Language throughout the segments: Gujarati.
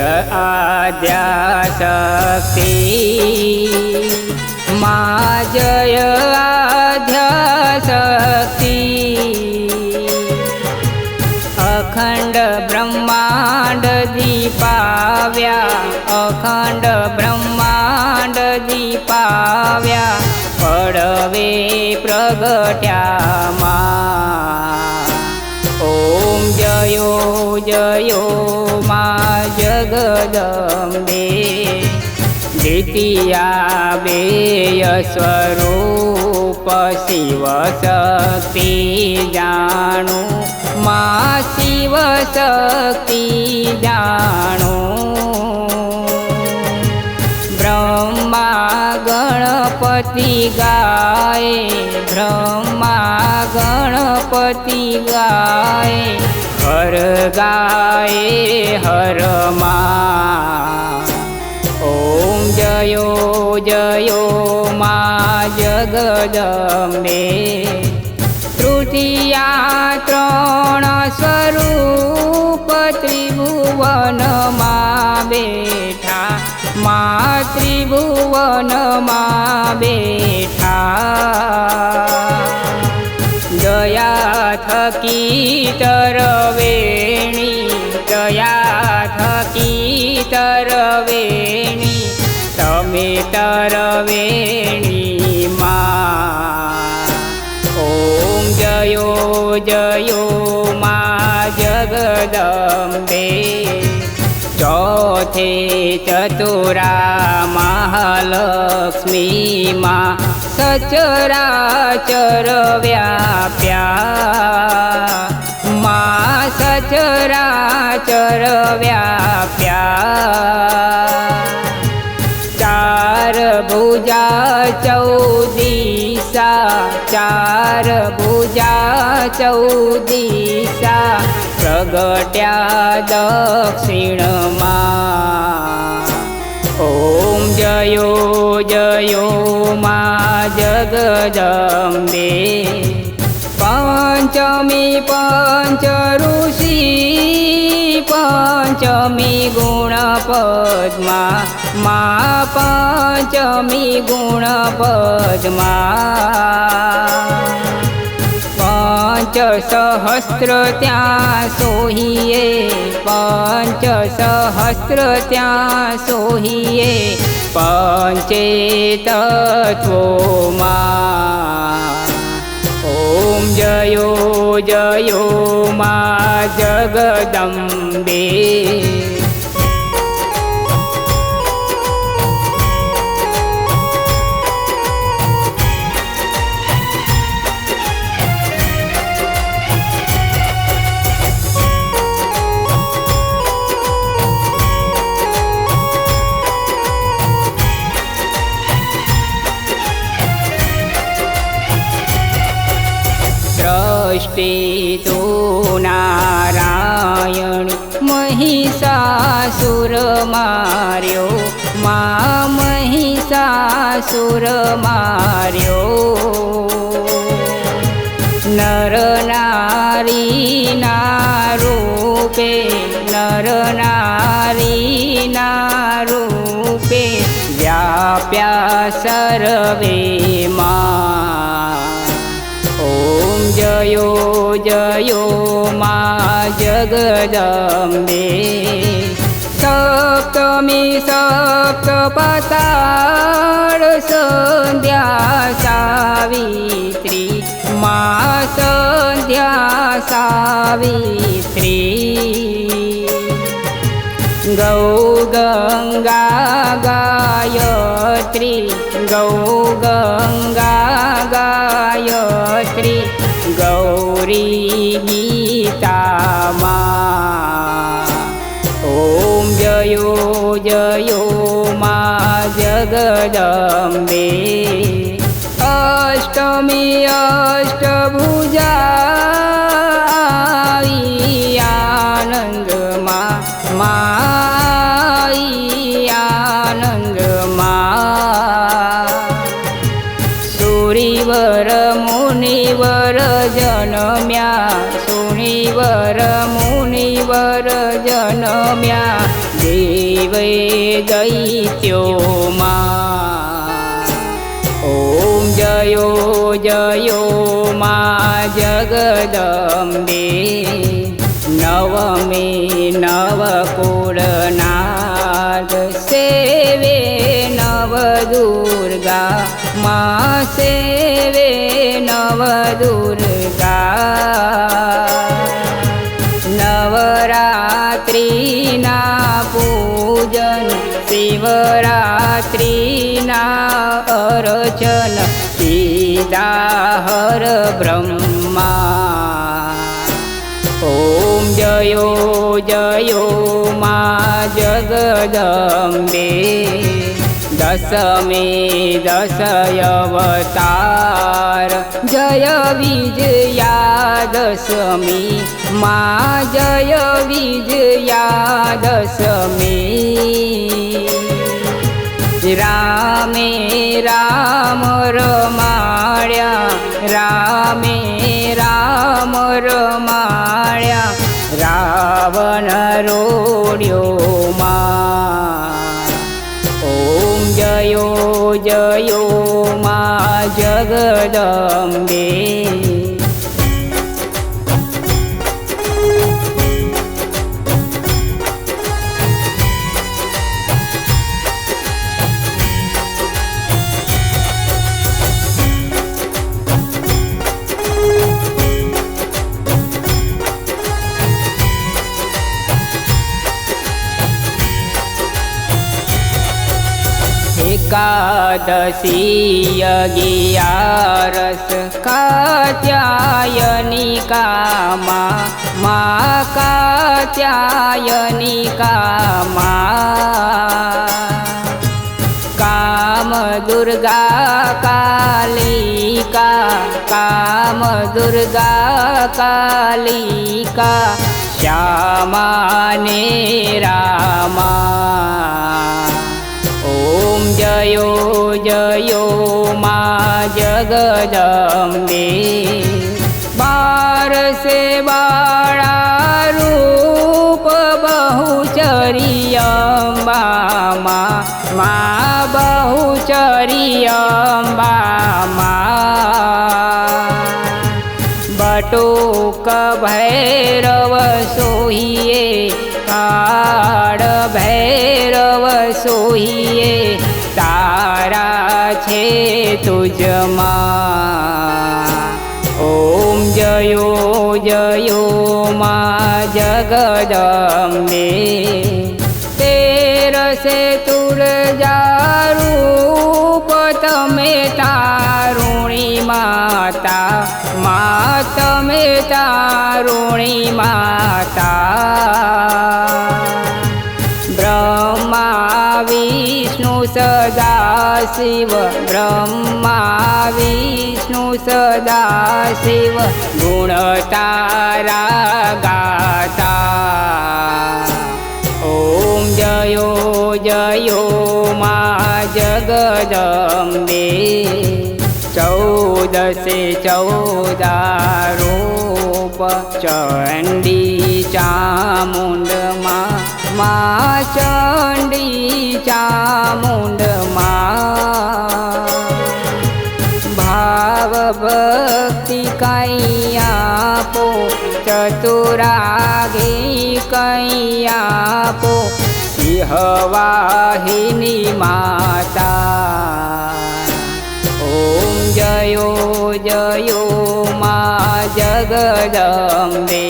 આદ્યાશક્તિ. મા જય આદ્યાશક્તિ. અખંડ બ્રહ્માંડ દીપાવ્યા. અખંડ બ્રહ્માંડ દીપાવ્યા. પડવે પ્રગટ્યામાં. ઓમ જયો જયો. મા જગદંબે દ્વિતીયા બેય સ્વરૂપ શિવ શક્તિ જાણું મા શિવ શક્તિ જાણું બ્રહ્મા ગણપતિ ગાય બ્રહ્મા ગણપતિ ગાય હર ગાય હર મા. ઓમ જયો જયો મા જગદંબે. તૃતીયા ત્રણ સ્વરૂપ ત્રિભુવનમાં બેઠા. મા ત્રિભુવનમાં બેઠા. થકી તરવેણી દયા થકી તરવેણી તમે તરવેણી માં. ઓમ જયો જયો મા જગદંબે. ચોથે ચતુરા મહાલક્ષ્મી માં. સચરાચર વ્યાપ્યા મા સચરાચર વ્યાપ્યા. ચાર ભુજા ચૌદીસા, ચાર ભુજા ચૌદીસા પ્રગટ્યા દક્ષિણમાં. ઓમ જયો જયો મા જગદંબે પંચમી પંચ ઋષિ પંચમી ગુણ પદ્મા મા પંચમી ગુણ પદ્મા પંચ સહસ્ત્ર ત્યાં સોહિયે પંચ સહસ્ત્ર ત્યાં સોહીએ पञ्चेतत्वो मा ॐ जयो जयो मा जगदम्बे। अष्टे अष्टेतो नारायण महिष सूर मा महिषासुर नर नारी नारूपे नर नारी नारूपे व्याप्या सर्वे जयो जयो मा जगदम्बे। सप्तमी सप्तमे सावित्री। मा सन्ध्या सावित्री। गौ गङ्गा गायत्री। गौ गङ्गा ગાયત્રી ગૌરી ગીતામાં ઓમ જયો જયો મા જગદંબે અષ્ટમી અષ્ટભુજા સુરીવર મુનિવર જનમ્યા સુણીવર મુનિવર જનમ્યા, દેવે દૈત્યો દૈત્યોમાં ઓમ જયો જયો મા જગદંબે. નવમે નવકુળનાથ સેવે નવ દુર્ગા सेवे नवदुर्गा। नवरात्रिना पूजन शिवरात्रिना शिवरात्रिनार सिदार ब्रह्मा। ॐ जयो जयो मा जगदम् જયો મા જગદંબે દસમે દશયવતાર જય વિજયા દશમી મા જય વિજયા દશમી રામે રામ રમાળ્યા રામે રામ રમાળ્યા રાવણ રોડ્યો જયો જયો મા જગદંબે. એકાદશી અગિયારસ કાત્યાયની કામા મા કાત્યાયની કામા કામ દુર્ગા કાલિકા કામ દુર્ગા કાલિકા શ્યામાને રામા જયો જયો મા જગદંબે. બાર સે બાળા રૂપ બહુચરિયંબા મા બહુચરિયંબા બટોક ભૈરવ સોહિયે કાળ ભૈરવ સોહિયે તુજમાં. ઓમ જયો જયો મા જગદંબે. તેરસે તુરજા રૂપ તમે તારુણી માતા, મા તમે તારુણી માતા. બ્રહ્મા વિષ્ણુ સદા શિવ બ્રહ્મા વિષ્ણુ સદા શિવ ગુણ તારા ગાતા ઓમ જયો જયો મા જગદંબે ચૌદસે ચૌદારૂપ ચંડી ચામુંડમાં મા ચંડી ચામુંડમાં ભાવ ભક્તિ કઈ આપો ચતુરાગી કઈ આપો સિંહવાહિની માતા ઓમ જયો જયો મા જગદંબે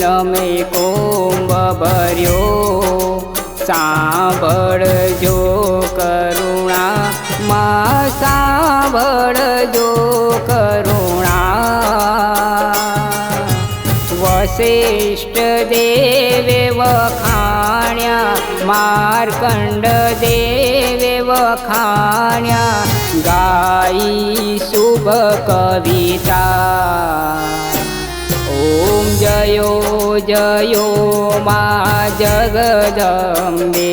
પૂનમે કુંભ ભર્યો. સાંભળજો કરુણા, મા સાંભળજો કરુણા. વશિષ્ઠ દેવે વખાણ્યા, માર્કંડ દેવે વખાણ્યા. ગાઈ શુભ કવિતા. જયો જયો મા જગદંબે.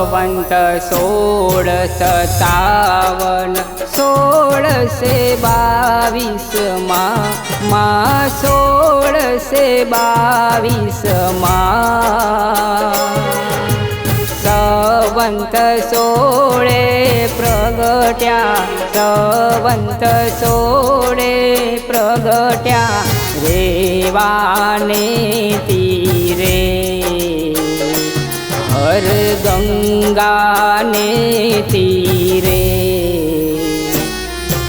સંવંત સોળ સતાવન સોળસે બાવીસમાં, માં સોળસે બાવીસમાં. સવંત સોળે પ્રગટ્યા, સવંત સોળે પ્રગટ્યા, રેવાને હર ગંગાને તીરે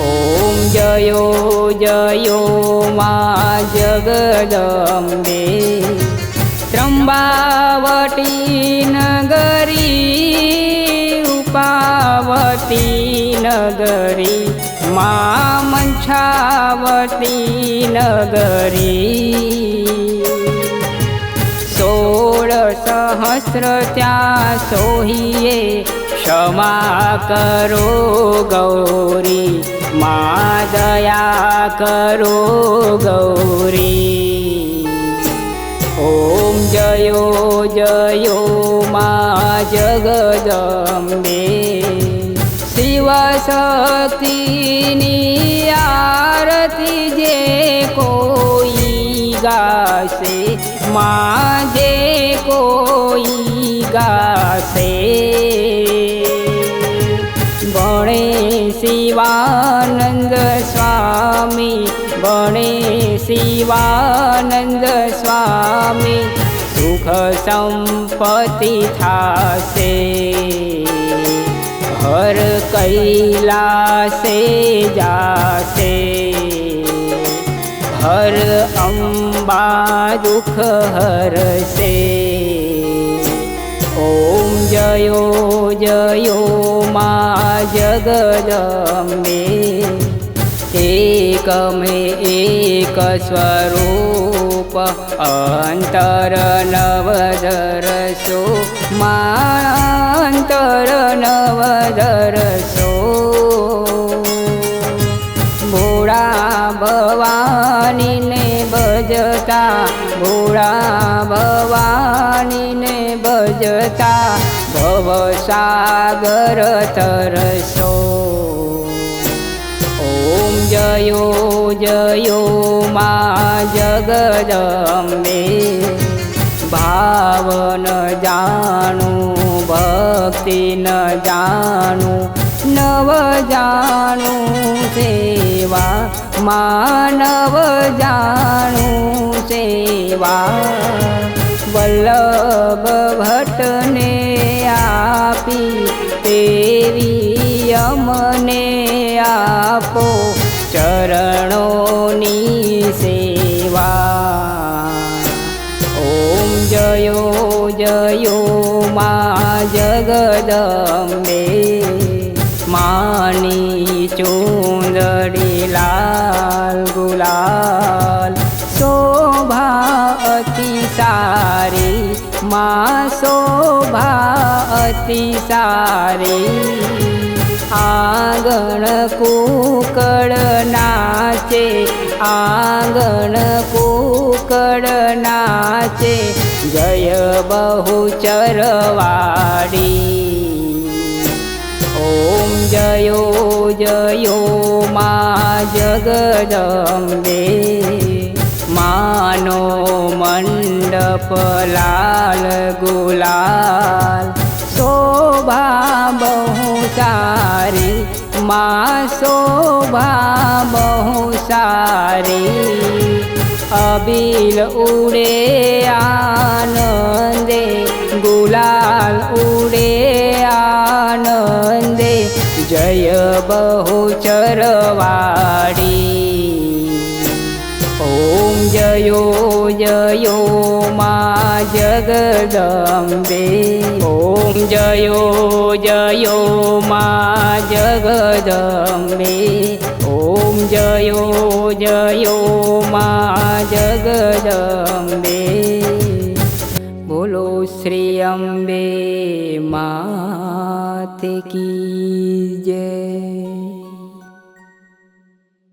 ઓમ જયો જયો મા જગદંબે ત્રંબાવટી નગરી ઉપાવતી નગરી મા મંછાવતી નગરી સોળ સહસ્ર ત્યાં સોહીએ ક્ષમા કરો ગૌરી મા દયા કરો ગૌરી ઓમ જયો જયો મા જગદંબે શિવ શક્તિની આરતી જે કોઈ ગાશે મા જે शिवानन्द स्वामी सुख सम्पति थासे हर कैलासे जासे। हर अम्बा दुख हरसे। ॐ जयो जयो मा जगदमे એકમે એક સ્વરૂપ, અંતર નવદરસો માંતર નવદરસો. ભોળા ભવાનીને ભજતા, ભોળા ભવાનીને ભજતા ભવસાગર તરસો. ઓમ જયો જયો મા જગદંબે. ભાવન જાણું ભક્તિ ન જાણું, નવ જાણું સેવા. માનવ જાણું સેવા. વલ્લભ ભટ્ટને આપી, તેવી અમને આપો. ચરણોની સેવા ઓમ જયો જયો મા જગદંબે માની ચૂંદડી લાલ ગુલાલ શોભા અતિ સારી મા શોભા અતિ સારી આંગણ કુકળ નાચે, આંગણ કુકળ નાચે, જય બહુ ચરવાડી. ઓમ જયો જયો મા જગદંબે, માનો મંડપ લાલ ગુલાલ, શોભા બહુ સારી માં શોભા બહુ સારી અબીલ ઉડે આનંદે ગુલાલ ઉડે આનંદે. જય બહુ ચરવાડી. जयो जयो मा जगदम्बे। ॐ जयो जयो मा जगदम्बे। ॐ जयो जयो मा जगदम्बे। बोलो श्री अम्बे मात् की